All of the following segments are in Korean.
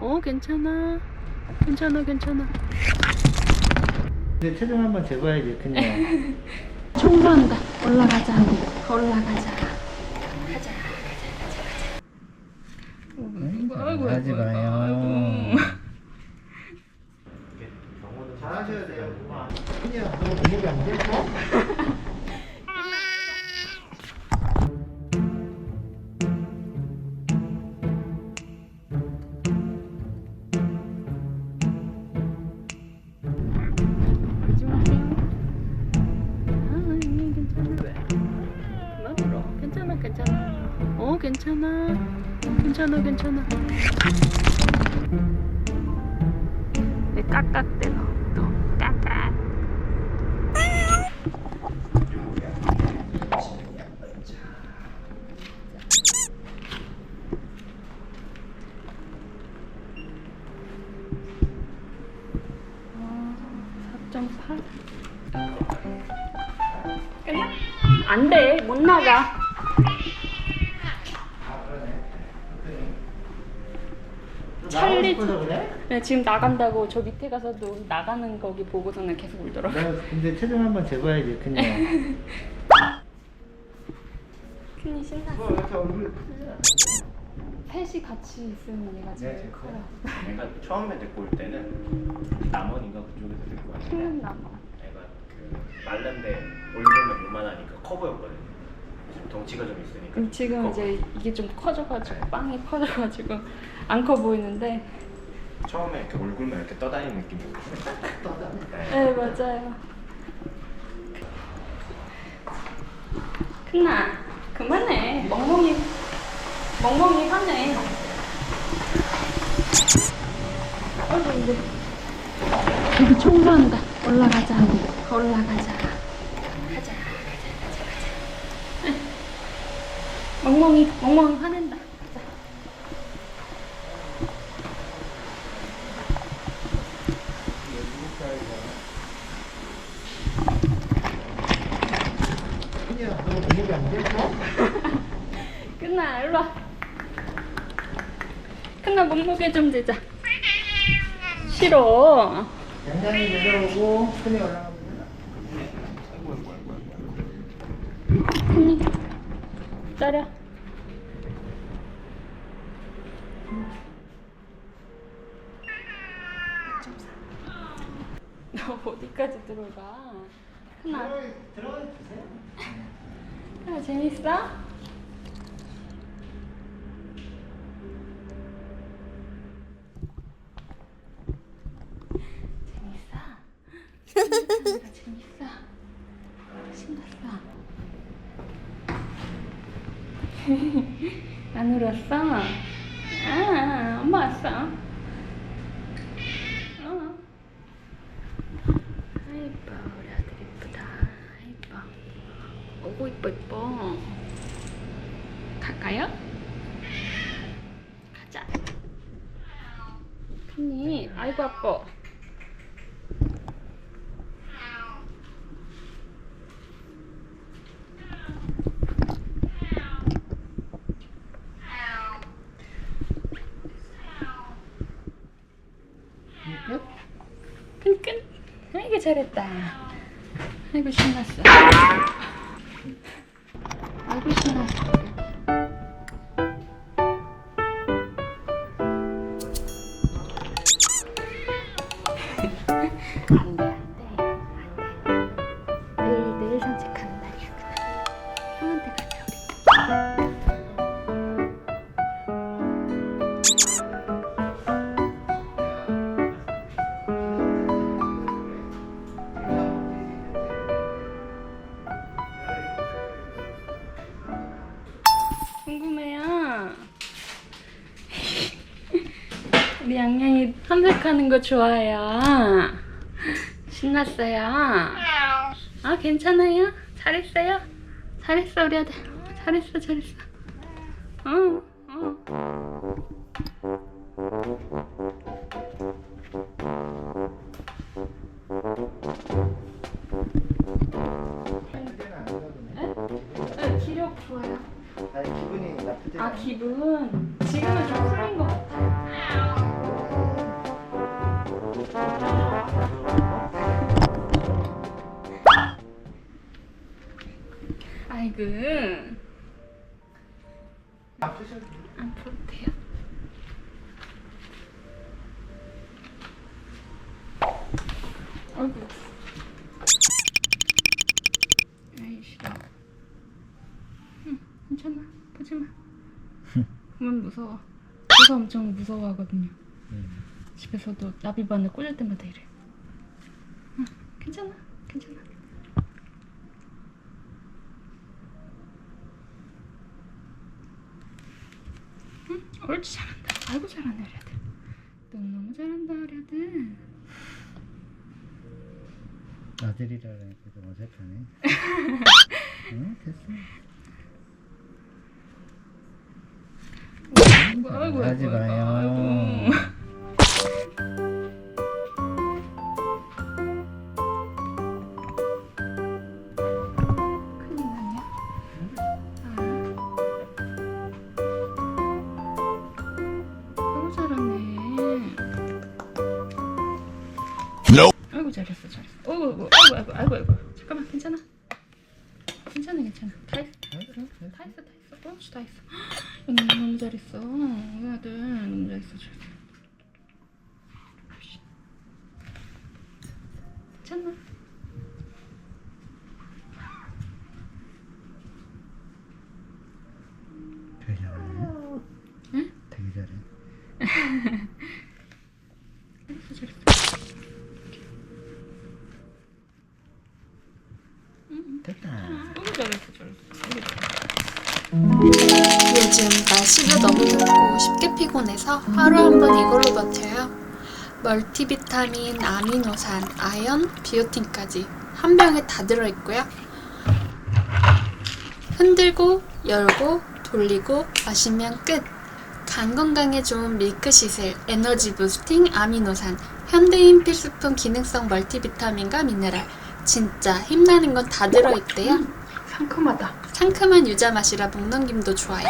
어 괜찮아. 괜찮아 괜찮아. 근데 체중 한번 재봐야지 그냥. 청소한다 올라가자. 올라가자. 아이고, 하지 아이고, 마요. 잘하셔 괜찮아 괜찮아 내 깍깍대고 또 깍깍 어, 4.8 끝나? 안 돼, 못 나가. 찰리- 그래? 네, 지금 나간다고 저 밑에 가서도 나가는 거기 보고서는 계속 울더라고. 내가 근데 체중 한번 재봐야지 그냥 큰이 신났어. 뭐 이렇게 얼굴 셋이 같이 있으면 얘가 제일 제일 커요. 얘가 처음에 데리고 올 때는 남원인가 그쪽에서 데리고 왔는데 큰 나무. 얘가 그 말른데 얼굴만 요만하니까 커 보였거든요. 덩치가 좀 있으니까 그럼 지금 커 이제. 이게 좀 커져가지고 네. 빵이 커져가지고 안 커 보이는데. 처음에 이렇게 얼굴만 이렇게 떠다니는 느낌이었거든요. 네. 네 맞아요. 큰나 그만해. 멍멍이 멍멍이 하네. 아이고 이제 여기 청소한다. 올라가자. 올라가자. 가자. 가자. 가자. 가자. 멍멍이 멍멍이 화낸다. 끝나 일로 와. 끝나 몸무게 좀 재자. 싫어. 양장이 내려오고 큰이 올라가면 큰이 짜려. 너 어디까지 들어가? 큰아, 들어가 주세요 재밌어? 재밌어? 재밌어? 재밌어? 신났어? 안 울었어? 아, 엄마 왔어. 어. 아이뻐, 우리 아들 이쁘다. 아이뻐. 오고 이뻐, 이뻐. 갈까요? 가자. 큰이, 아이고, 아빠. 끝? 끈끈. 잘했다. 아이고, 신났어. 아이고, 신났어. 탐색하는 거 좋아해요. 신났어요. 아, 괜찮아요? 잘했어요? 잘했어, 우리 아들. 잘했어, 잘했어. 어, 어. 그때는 안 그러네 네, 기력 좋아요. 아니 기분 싫어 응 괜찮아. 보지 마. 그만 무서워. 제가 엄청 무서워하거든요. 집에서도 나비바늘 꽂을 때마다 이래. 응 괜찮아. 괜찮아. 응? 옳지 잘한다. 아이고 잘하네 아들. 너무너무 잘한다 아들 아들이라 그러니까 좀 어색하네. 응, 됐어. 아이고 아이고 하지 아이고, 마요. 어, 다 했어. 너무 너무 잘했어. 우리 아들 너무 잘했어 잘했어. 괜찮아. 날씨가 너무 덥고 쉽게 피곤해서 하루 한 번 이걸로 버텨요. 멀티비타민, 아미노산, 아연, 비오틴까지 한 병에 다 들어있고요. 흔들고, 열고, 돌리고, 마시면 끝. 간 건강에 좋은 밀크시슬, 에너지 부스팅, 아미노산, 현대인 필수품 기능성 멀티비타민과 미네랄. 진짜 힘나는 건 다 들어있대요. 상큼하다. 상큼한 유자 맛이라 목 넘김도 좋아요.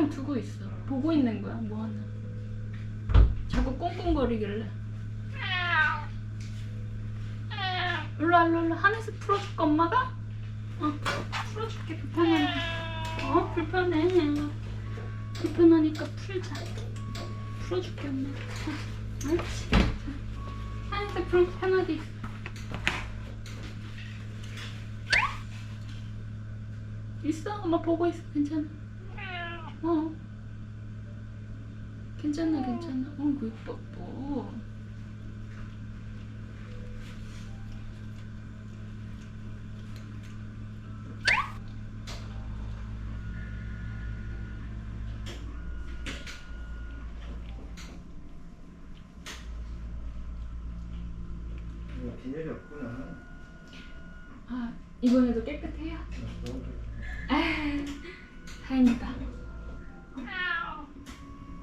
응 그냥 두고 있어. 보고 있는 거야 뭐 하나. 자꾸 꽁꽁거리길래. 일로 와 일로 일로 하늘색 풀어줄까 엄마가? 어 풀어줄게 불편해. 어 불편해. 불편하니까 풀자. 풀어줄게 엄마가. 어. 자, 하늘색 풀 편하게 있어. 있어 엄마 보고 있어 괜찮아. 어. 괜찮아, 괜찮아. 어, 그 예뻐, 빈혈이 없구나. 아, 이번에도 깨끗해요? 너무 좋다. 아, 다행이다.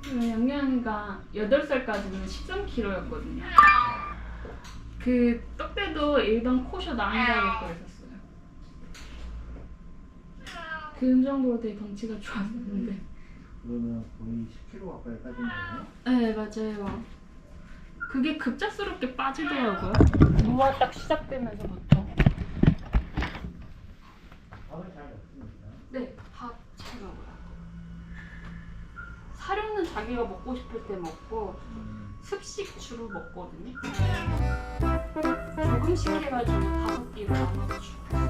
어, 영양이가 8살까지는 13kg였거든요. 그 떡대도 일반 코숏 아니라고 그랬었어요. 그 정도로 되게 덩치가 좋았는데. 그러면 거의 10kg 가까이 빠진 거네. 네, 맞아요. 그게 급작스럽게 빠지더라고요. 노화 딱 시작되면서부터. 밥을 잘 먹습니다. 네, 밥 잘 먹어요. 사료는 자기가 먹고 싶을 때 먹고 음, 습식 주로 먹거든요. 조금씩 해가지고 다섯 끼로 나눠 주고.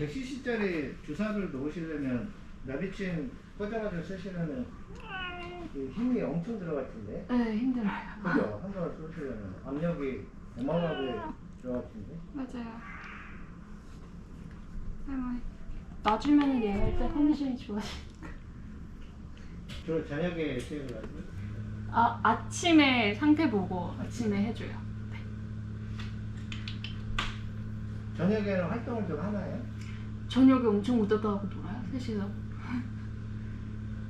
100cc짜리 주사를 놓으시려면 나비친 꽂아가지고 쓰시려면 그 힘이 엄청 들어갈 텐데. 네, 힘들어요. 그죠? 한 번을 쏘시려면 압력이 어마어마하게 들어갈 텐데. 맞아요. 할머니 놔주면 얘가 일단 컨디션이 좋아지. 주로 저녁에 수육을 하세요? 아 아침에 상태 보고 아침에 해줘요. 저녁에는 활동을 좀 하나요? 저녁에 엄청 우다다 하고 놀아요 셋이서.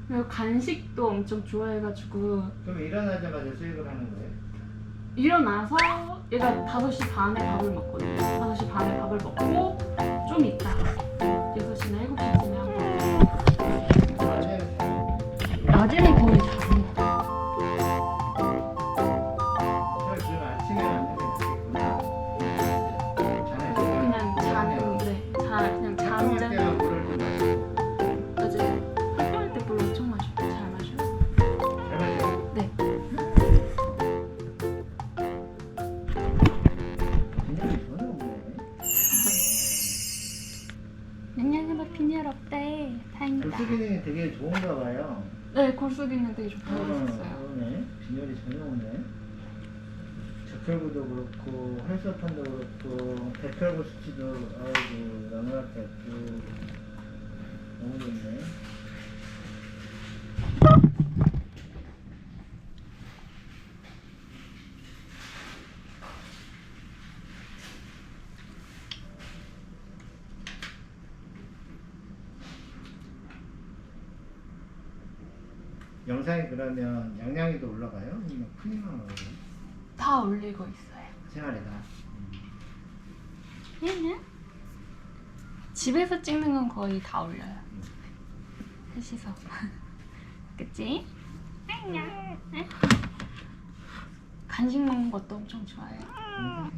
그리고 간식도 엄청 좋아해가지고 그럼 일어나자마자 수육을 하는 거예요? 일어나서 얘가 5시 반에 밥을 먹거든요. 5시 반에 밥을 먹고 좀 있다가 6시나 7시쯤 전혀 없네. 적혈구도 그렇고 혈소판도 그렇고 대표구 수치도 아이고 넉넉했고 너무 좋네. 영상이 양양이도 올라가요? 아니면 큰이만 올라가요? 다 올리고 있어요. 생활이다. 얘는 집에서 찍는 건 거의 다 올려요. 셋이서. 그치? 안녕. 간식 먹는 것도 엄청 좋아해요.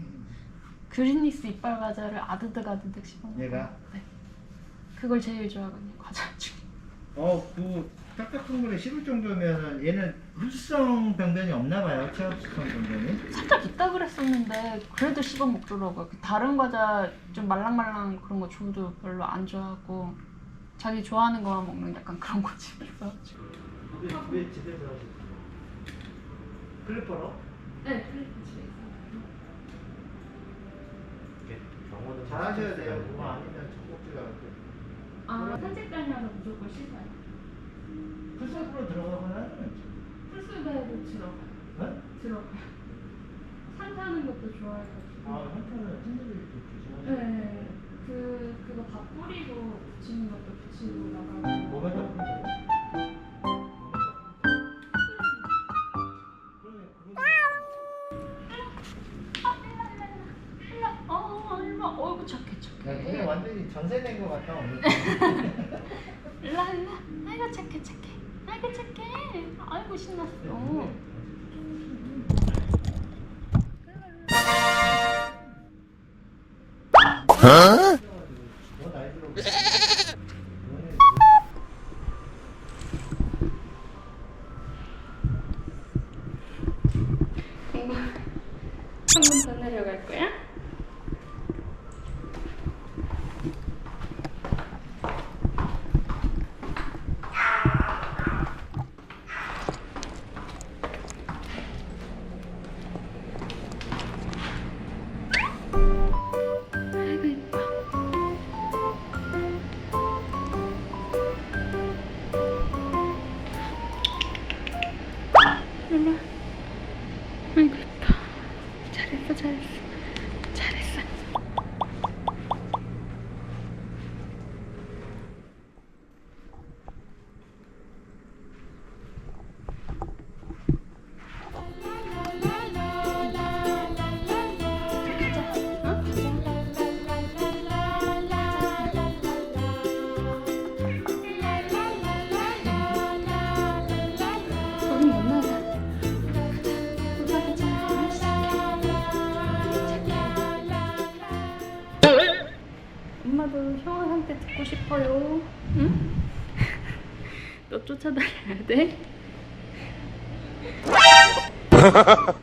그린리스 이빨 과자를 아드득 아드득 씹어 먹어요. 얘가? 네. 그걸 제일 좋아하거든요 과자 중에. 어, 그 딱딱한 거를 씹을 정도면은 얘는 흡수성 병변이 없나 봐요. 체압수성 병변이. 살짝 있다 그랬었는데 그래도 씹어 먹더라고요. 그 다른 과자 좀 말랑말랑 그런 거 줘도 별로 안 좋아하고 자기 좋아하는 거만 먹는 약간 그런 거지. 그래서 왜 집에서 하시죠? 클리퍼로? 네, 집에 이렇게 병원은 잘하셔야 돼요. 그거 아니면 젖꼭지가 그아 산책 다녀서 무조건 씻어요. 풀숲으로 들어가거나 풀숲에도 들어가요. 어? 들어가요. 산 타는 것도 좋아해가지고. 아, 한편은 친구들이 좀 조심하셔야 돼요. 네, 그 그거 밥 뿌리고 붙이는 것도 붙이고 나가고. 뭐가 더 큰가요? 그러면 그거 어, 얼마? 어이구 착해 야, 착해. 그게 완전히 전세 낸것 같다 오늘. 일라 일라. 아이고 착해 착해. 아이고 착해. 아이고 신났어. 더 일 상태 듣고 싶어요. 응? 너 쫓아다녀야 돼?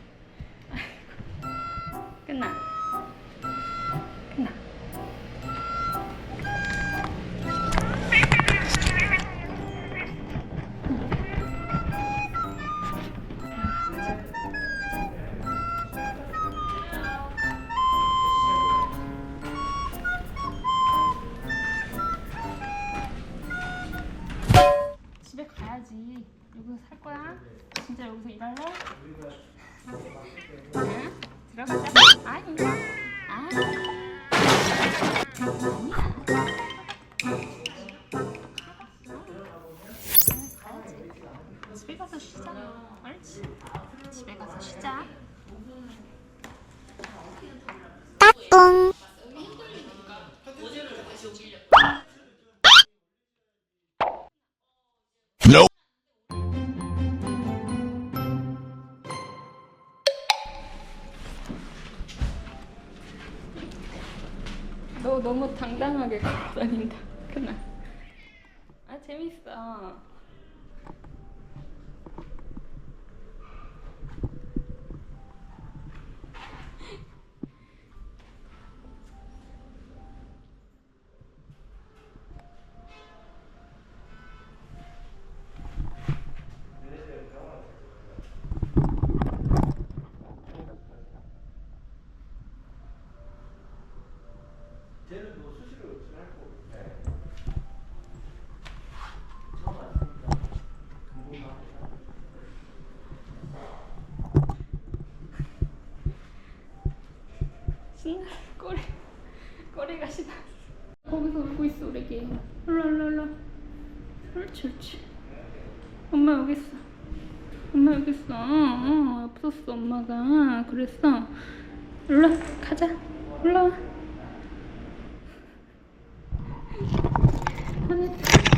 신나 꼬리 꼬리가 신나. 거기서 울고 있어 우리 애. 일로 일로 일로. 옳지 옳지. 엄마 여기 있어. 엄마 여기 있어. 어, 없었어 엄마가. 그랬어. 일로 와, 가자. 올라와. 하